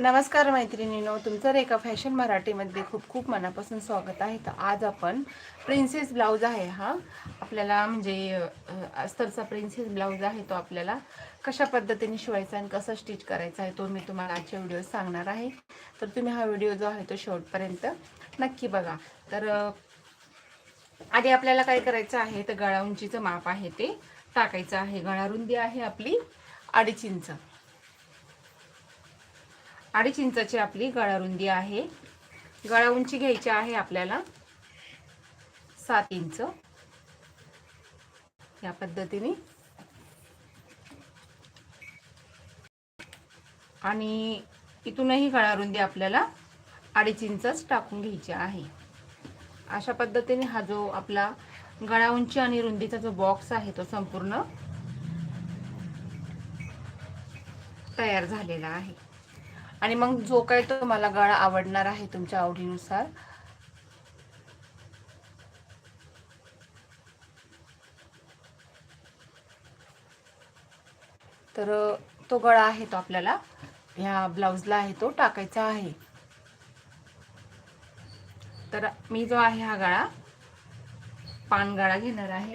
नमस्कार मैत्रिणीनो तुमचं रेखा फॅशन मराठीमध्ये खूप खूप मनापासून स्वागत आहे. तर आज आपण प्रिन्सेस ब्लाऊज आहे हा. आपल्याला म्हणजे अस्तरचा प्रिन्सेस ब्लाऊज आहे तो आपल्याला कशा पद्धतीने शिवायचा आणि कसा स्टिच करायचा आहे तो मी तुम्हाला आजच्या व्हिडिओ सांगणार आहे. तर तुम्ही हा व्हिडिओ जो आहे तो शेवटपर्यंत नक्की बघा. तर आधी आपल्याला काय करायचं आहे तर गळा उंचीचं माप आहे ते टाकायचं आहे. गळा रुंदी आहे आपली अडीच इंच. अडीच इंचाची आपली गळा रुंदी आहे. गळा उंची घ्यायची आहे आपल्याला सात इंच. या पद्धतीने. आणि इथूनही गळा रुंदी आपल्याला अडीच इंचच टाकून घ्यायची आहे. अशा पद्धतीने हा जो आपला गळा उंची आणि रुंदीचा जो बॉक्स आहे तो संपूर्ण तयार झालेला आहे. आणि मग जो काही तुम्हाला गळा आवडणार आहे तुमच्या आवडीनुसार. तर तो गळा आहे तो आपल्याला. ह्या ब्लाऊजला आहे तो टाकायचा आहे. तर मी जो आहे हा गळा पानगळा घेणार आहे.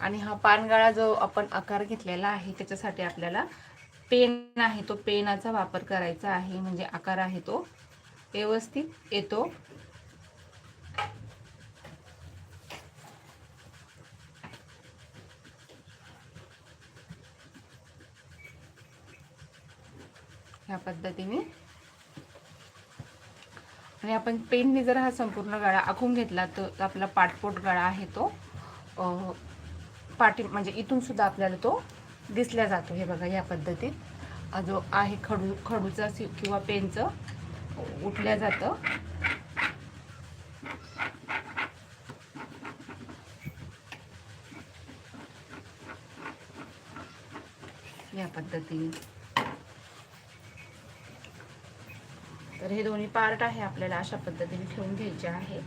आणि हा पानगळा जो आपण आकार घेतलेला आहे त्याच्यासाठी आपल्याला पेन आहे तो पेनाचा वापर करायचा आहे म्हणजे आकार आहे तो. व्यवस्थित येतो. ह्या पद्धतीने. आणि आपण पेनने जर हा संपूर्ण गळा आखून घेतला तर आपला पाटपोट गळा आहे तो. पाटी म्हणजे इथून सुद्धा आपल्याला तो दिसला जातो हे बघा या पद्धतीत. जो आहे खडू खडूचा किंवा पेनचं उठल्या जातं. या पद्धतीने. तर हे दोन्ही पार्ट आहे आपल्याला अशा पद्धतीने ठेवून घ्यायचे आहे.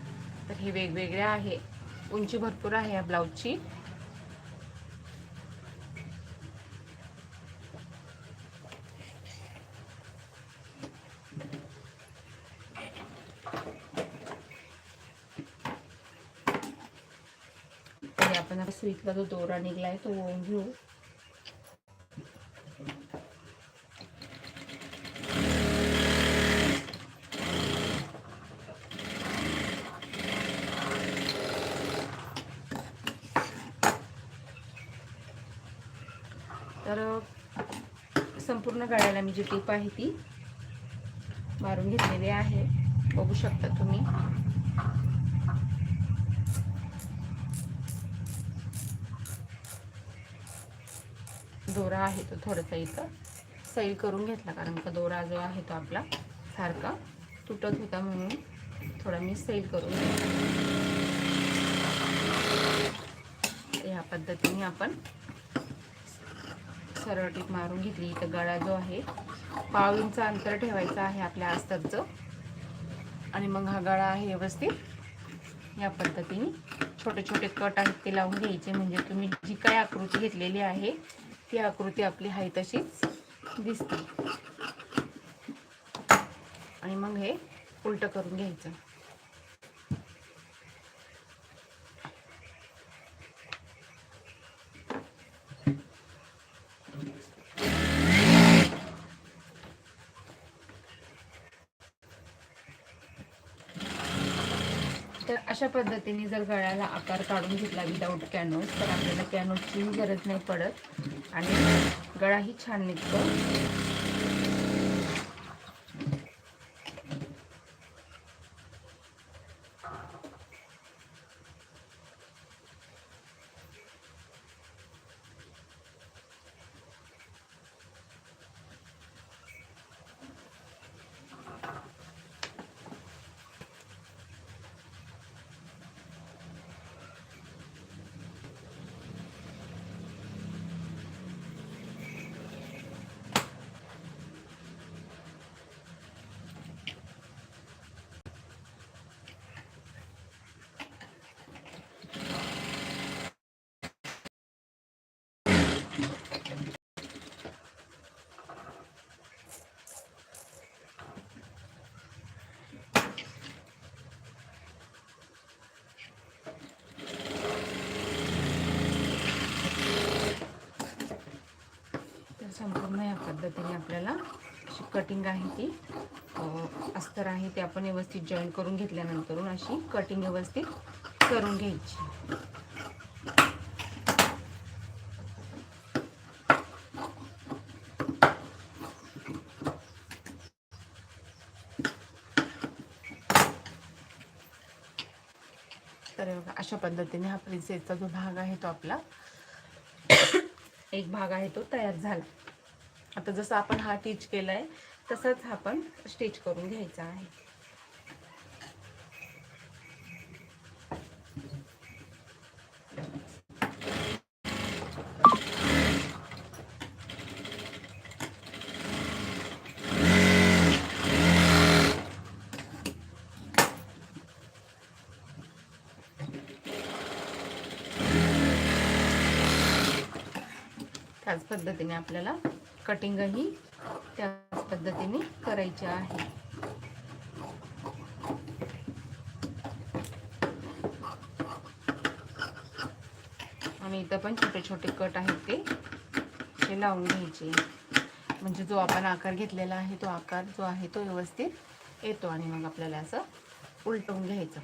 तर हे वेगवेगळे आहे. उंची भरपूर आहे या ब्लाऊजची आणि जो दोरा निघलाय तो ओवून घेऊ. तर संपूर्ण गळ्याला मी जी टीप आहे ती मारून घेतलेली आहे. बघू शकता तुम्ही. दोरा आहे तो थोडासा इथं. सैल करून घेतला कारण का दोरा जो आहे तो आपला सारखा तुटत होता म्हणून थोडा मी सैल करून घेतला. या पद्धतीने आपण सरळ टीप मारून घेतली. इथं गळा जो आहे पाव इंच अंतर ठेवायचं आहे आपल्या आस्तरचं. आणि मग हा गळा आहे व्यवस्थित. या पद्धतीने छोटे छोटे कट आहेत ते लावून घ्यायचे. म्हणजे तुम्ही जी काय आकृती घेतलेली आहे ती आकृती आपली आहे तशीच दिसते. आणि मग हे उलट करून घ्यायचं. तर अशा पद्धतीने जर गळ्याला आकार काढून घेतला विदाऊट कॅनोस तर आपल्याला कॅनोसची गरज नाही पडत. आणि गळाही छान निघतो. पद्धतीने आपल्याला अशी कटिंग आहे ती. अस्तर आहे ते आपण व्यवस्थित जॉईन करून घेतल्यानंतर अशी कटिंग व्यवस्थित करून घ्यायची. तर बघा अशा पद्धतीने हा प्रिन्सेसचा जो भाग आहे तो आपला एक भाग आहे तो तयार झाला. आता जसं आपण हा टीच केलाय तसंच हा आपण स्टिच करून घ्यायचा आहे. त्याच पद्धतीने आपल्याला कटिंगही त्याच पद्धतीने करायची आहे. आणि इथं पण छोटे छोटे कट आहेत ते. ते लावून घ्यायचे. म्हणजे जो आपण आकार घेतलेला आहे तो आकार जो आहे तो व्यवस्थित येतो आणि मग आपल्याला असं उलटवून घ्यायचं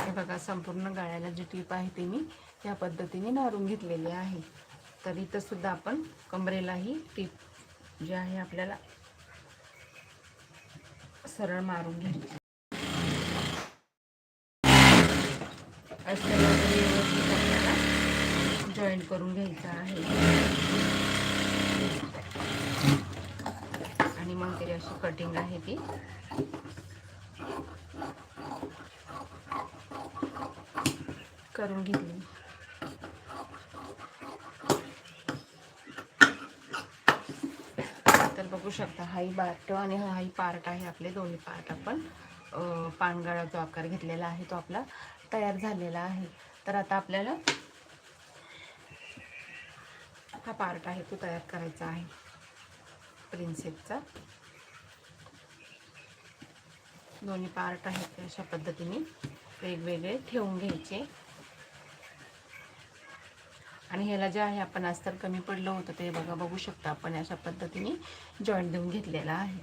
हे बघा संपूर्ण जी टीप आहे ती मी या पद्धतीने नारून घेतलेली आहे. तर इथंसुद्धा आपण कमरेलाही टीप जी आहे आपल्याला सरळ मारून घ्यायची. असं आपल्याला जॉईन करून घ्यायचं आहे. आणि मग तरी अशी कटिंग आहे ती. करून घेतली. तर बघू शकता हाही बार्ट आणि हाही पार्ट आहे आपले दोन्ही पार्ट आपण पानगळा जो आकार घेतलेला आहे तो आपला तयार झालेला आहे. तर आता आपल्याला हा पार्ट आहे तो तयार करायचा आहे प्रिन्सेपचा. दोन्ही पार्ट आहेत अशा पद्धतीने वेगवेगळे ठेवून घ्यायचे. आणि ह्याला जे आहे आपण अस्तर कमी पडलं होतं ते बघा बघू शकता आपण अशा पद्धतीने जॉईंट देऊन घेतलेला आहे.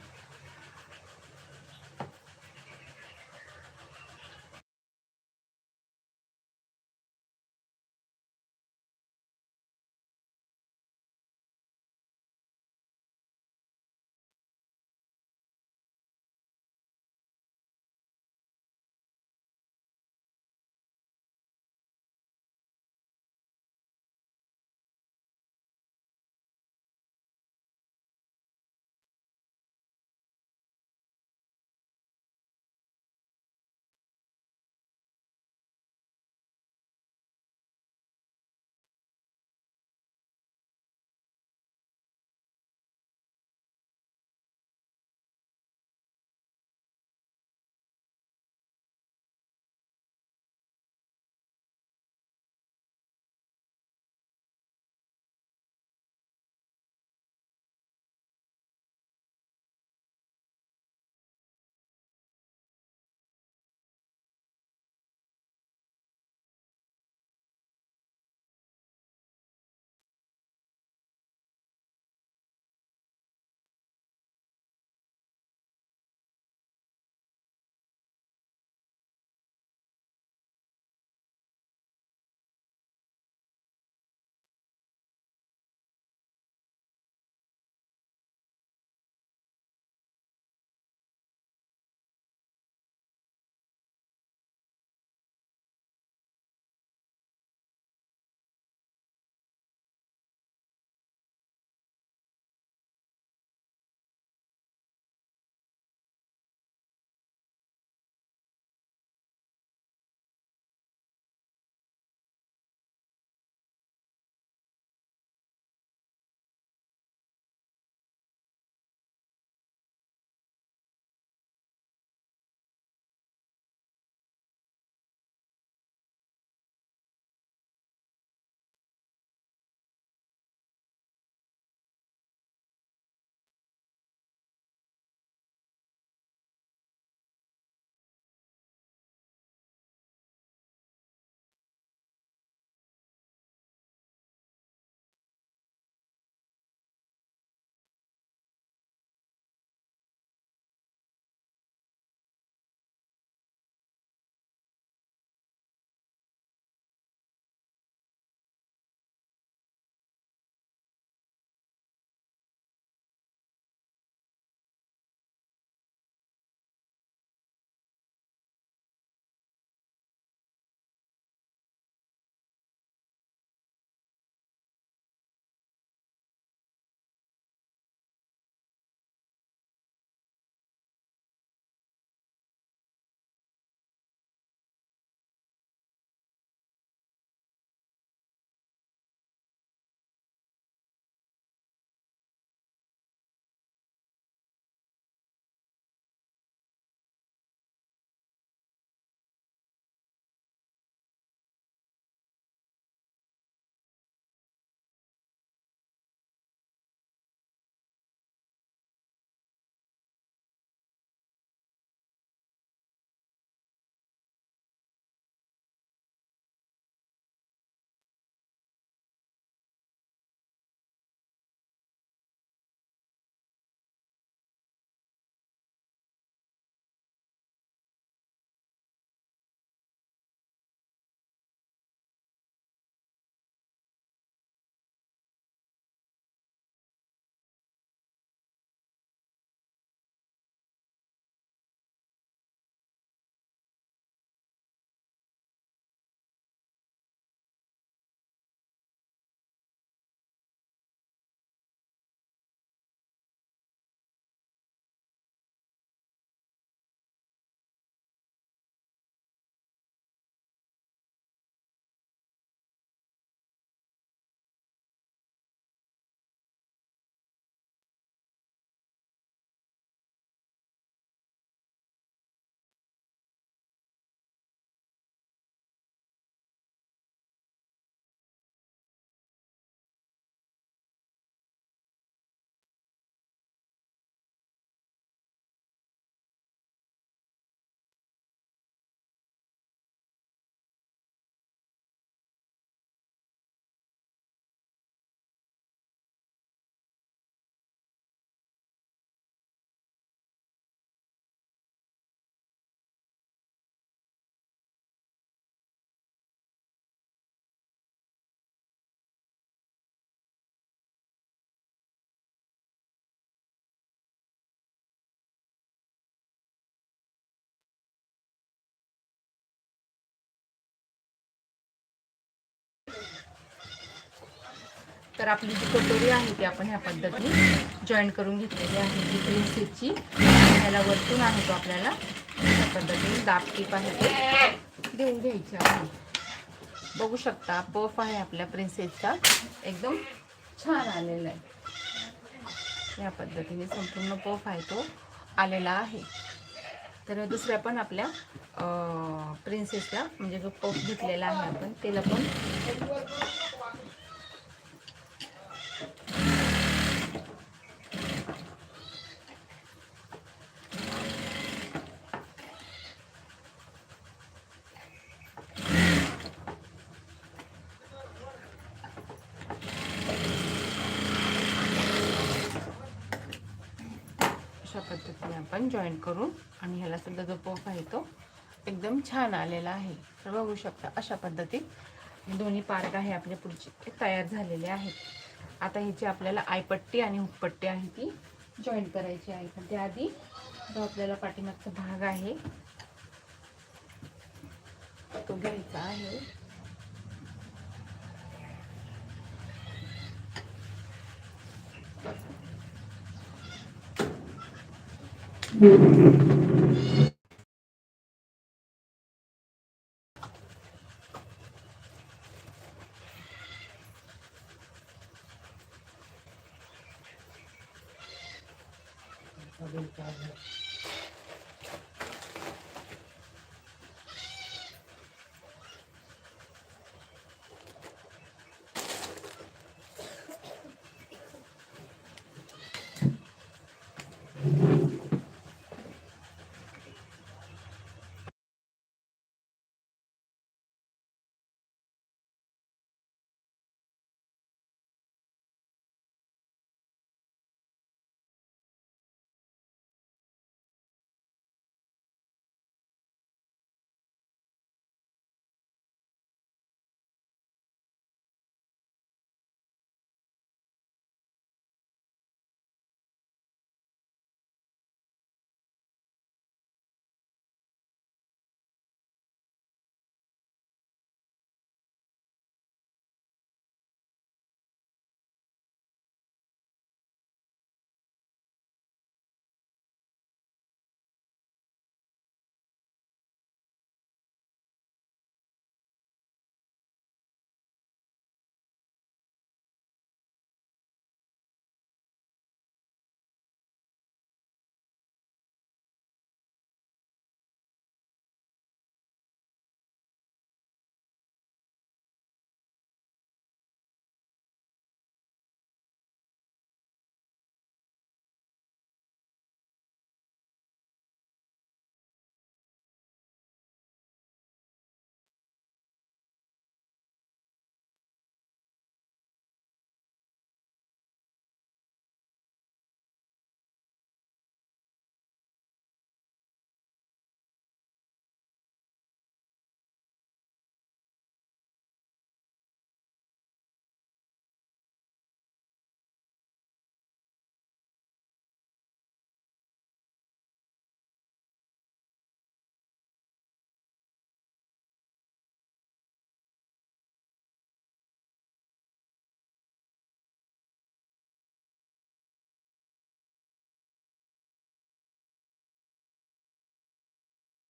तर आपली जी कटोरी आहे ती आपण ह्या पद्धतीने जॉईन करून घेतलेली आहे. जी प्रिन्सेसची ह्याला वरतून आहे तो आपल्याला ह्या पद्धतीने दाब टीप आहे ते देऊन घ्यायची आहे बघू शकता पफ आहे आपल्या प्रिन्सेसचा एकदम छान आलेला आहे. या पद्धतीने संपूर्ण पफ आहे तो आलेला आहे. तर दुसऱ्या पण आपल्या प्रिन्सेसला म्हणजे जो पफ घेतलेला आहे आपण त्याला पण अशा पद्धतीने आपण जॉईन करून आणि ह्याला सुद्धा जो पोफ आहे तो एकदम छान आलेला आहे. तर बघू शकता अशा पद्धतीत दोन्ही पार्ट आहे आपल्या पुढचे ते तयार झालेले आहेत. आता ह्याची आपल्याला आयपट्टी आणि हुकपट्टी आहे ती जॉईन करायची आहे. पण त्याआधी जो आपल्याला पाठीमागचा भाग आहे तो घ्यायचा आहे. Tá bem, tá, né?